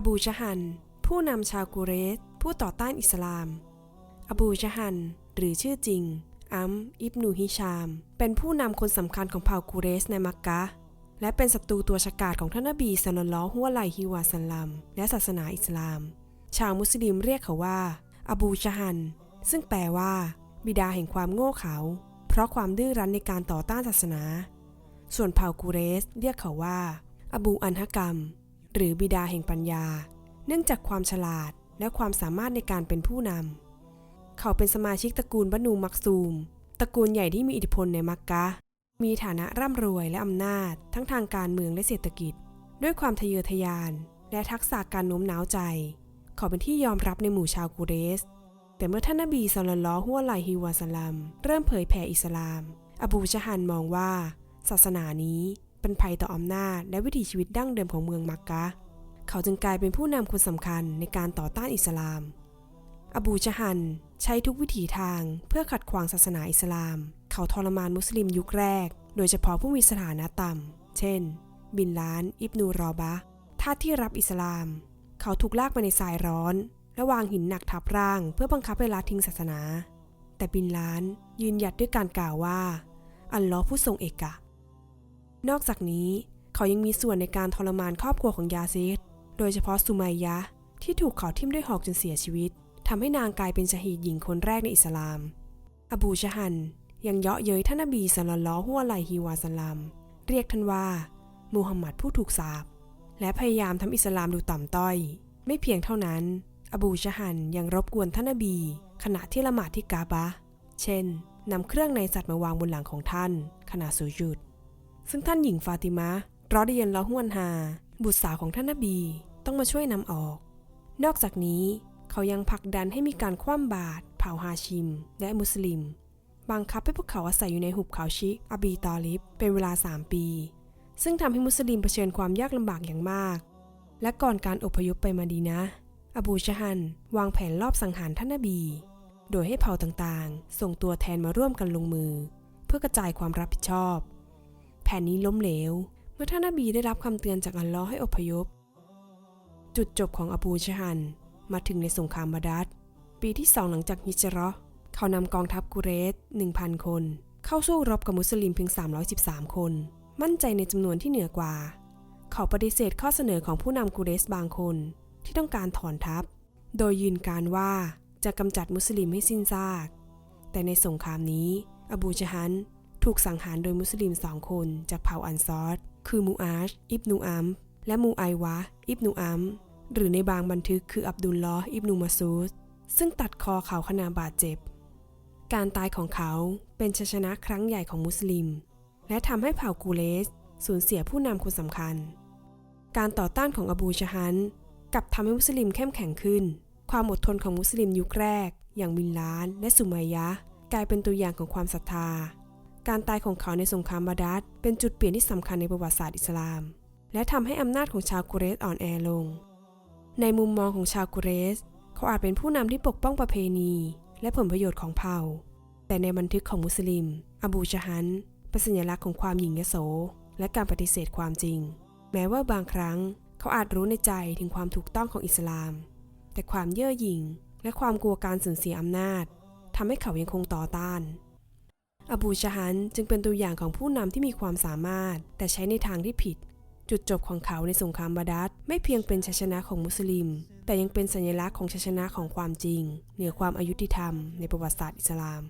อบูชะฮัน ผู้นำชาวกุเรส ผู้ต่อต้านอิสลาม อบูชะฮัน หรือชื่อจริง อัมอิบนูฮิชาม เป็นผู้นำคนสำคัญของเผ่ากุเรสในมักกะ และเป็นศัตรูตัวฉกาจของท่านนบีสัลลัลลอฮุอะลัยฮิวะสัลลัม และศาสนาอิสลาม ชาวมุสลิมเรียกเขาว่า อบูชะฮัน ซึ่งแปลว่า บิดาแห่งความโง่เขลาเพราะความดื้อรั้นในการต่อต้านศาสนา ส่วนเผ่ากูเรส เรียกเขาว่า อบูอันฮะกัม หรือบิดาแห่งปัญญา เนื่องจากความฉลาดและความสามารถในการเป็นผู้นำ เขาเป็นสมาชิกตระกูลบรรนูมักซูม ตระกูลใหญ่ที่มีอิทธิพลในมักกะ มีฐานะร่ำรวยและอำนาจ ทั้งทางการเมืองและเศรษฐกิจ ด้วยความทะเยอทะยาน และทักษะการโน้มน้าวใจ เขาเป็นที่ยอมรับในหมู่ชาวกูเรส แต่เมื่อท่านนบีศ็อลลัลลอฮุอะลัยฮิวะสลลัม เริ่มเผยแผ่อิสลาม อบูชะฮันมองว่า ศาสนานี้ เป็นภัยต่ออำนาจ และวิถีชีวิตดั้งเดิมของเมืองมักกะ เขาจึงกลายเป็นผู้นำคนสำคัญในการต่อต้านอิสลาม อบูจฮันใช้ทุกวิถีทางเพื่อขัดขวางศาสนาอิสลาม เขาทรมานมุสลิมยุคแรก โดยเฉพาะผู้มีสถานะต่ำ เช่น บินล้าน อิบนูรอบะทาสที่รับอิสลาม เขาถูกลากไปในทรายร้อน และวางหินหนักทับร่าง เพื่อบังคับให้ละทิ้งศาสนา แต่บินล้านยืนหยัดด้วยการกล่าวว่า อัลลอฮ์ผู้ทรงเอกะ นอกจากนี้เขายังมีส่วนในการทรมานครอบครัวของยาซิดโดยเฉพาะสุมัยยะ ที่ถูกเขาทิ่มด้วยหอกจนเสียชีวิตทำให้นางกลายเป็นชฮีดหญิงคนแรกในอิสลาม อบูชะฮันยังเยาะเย้ยท่านนบีสัลลัลอฮุอะลัยฮิวะสัลลัมเรียกท่านว่ามูฮัมหมัดผู้ถูกสาปและพยายามทำอิสลามดูต่ำต้อย ไม่เพียงเท่านั้น อบูชะฮันยังรบกวนท่านนบี ขณะที่ละหมาดที่กาบะ เช่นนำเครื่องในสัตว์มาวางบนหลังของท่านขณะสุญูด ซึ่งท่านหญิงฟาติมะรอดียนละฮวนฮา บุตรสาวของท่านนบี ต้องมาช่วยนำออก นอกจากนี้เขายังผลักดันให้มีการคว่ำบาตรเผ่าฮาชิม และมุสลิม บังคับให้พวกเขาอาศัยอยู่ในหุบเขาชิอบีตอลิบเป็นเวลา 3 ปี ซึ่งทำให้มุสลิมเผชิญความยากลำบากอย่างมาก และก่อนการอพยพไปมาดีนะ อบูชะฮัน วางแผนลอบสังหารท่านนบี โดยให้เผ่าต่างๆ ส่งตัวแทนมาร่วมกันลงมือ เพื่อกระจายความรับผิดชอบ แผนนี้ล้มเหลว เมื่อท่านนบีได้รับคำเตือนจากอัลลอฮ์ให้อพยพ จุดจบของอบูชะฮัน มาถึงในสงครามบาดัดปีที่สองหลังจากฮิจเราะเขานำกองทัพกุเรส 1,000 คน เข้าสู้รบกับมุสลิมเพียง 313 คน มั่นใจในจำนวนที่เหนือกว่า เขาปฏิเสธข้อเสนอของผู้นำกุเรสบางคนที่ต้องการถอนทัพ โดยยืนการว่าจะกำจัดมุสลิมให้สิ้นซาก แต่ในสงครามนี้ อบูจฮัน ถูกสังหารโดยมุสลิมสองคนจากเผ่าอันซอด คือมูอาช อิบนูอัม และมูไอวะ อิบนูอัม หรือในบางบันทึกคืออับดุลลอฮ์อิบนูมาซูดซึ่งตัดคอเขาขณะบาดเจ็บ การตายของเขาเป็นชัยชนะครั้งใหญ่ของมุสลิม และทำให้เผ่ากูเลสสูญเสียผู้นำคนสำคัญ การต่อต้านของอบูชะฮันกับทำให้มุสลิมเข้มแข็งขึ้น ความอดทนของมุสลิมยุคแรก อย่างบินลานและสุมัยยะ กลายเป็นตัวอย่างของความศรัทธา การตายของเขาในสงครามบาดัดเป็นจุดเปลี่ยนที่สำคัญในประวัติศาสตร์อิสลาม และทำให้อำนาจของชาวกุเรสอ่อนแอลง ในมุมมองของชาวกุเรส เขาอาจเป็นผู้นำที่ปกป้องประเพณี และผลประโยชน์ของเผ่า แต่ในบันทึกของมุสลิม อบูชะฮันเป็นสัญลักษณ์ของความหยิ่งยโส และการปฏิเสธความจริง แม้ว่าบางครั้งเขาอาจรู้ในใจถึงความถูกต้องของอิสลาม แต่ความเย่อหยิ่งและความกลัวการสูญเสียอำนาจทำให้เขายังคงต่อต้าน อบูชะฮันจึงเป็นตัวอย่างของผู้นำที่มีความสามารถ แต่ใช้ในทางที่ผิด จุดจบของเขาในสงครามบาดัดไม่เพียงเป็นชัยชนะของมุสลิม แต่ยังเป็นสัญลักษณ์ของชัยชนะของความจริง เหนือความอายุติธรรมในประวัติศาสตร์อิสลาม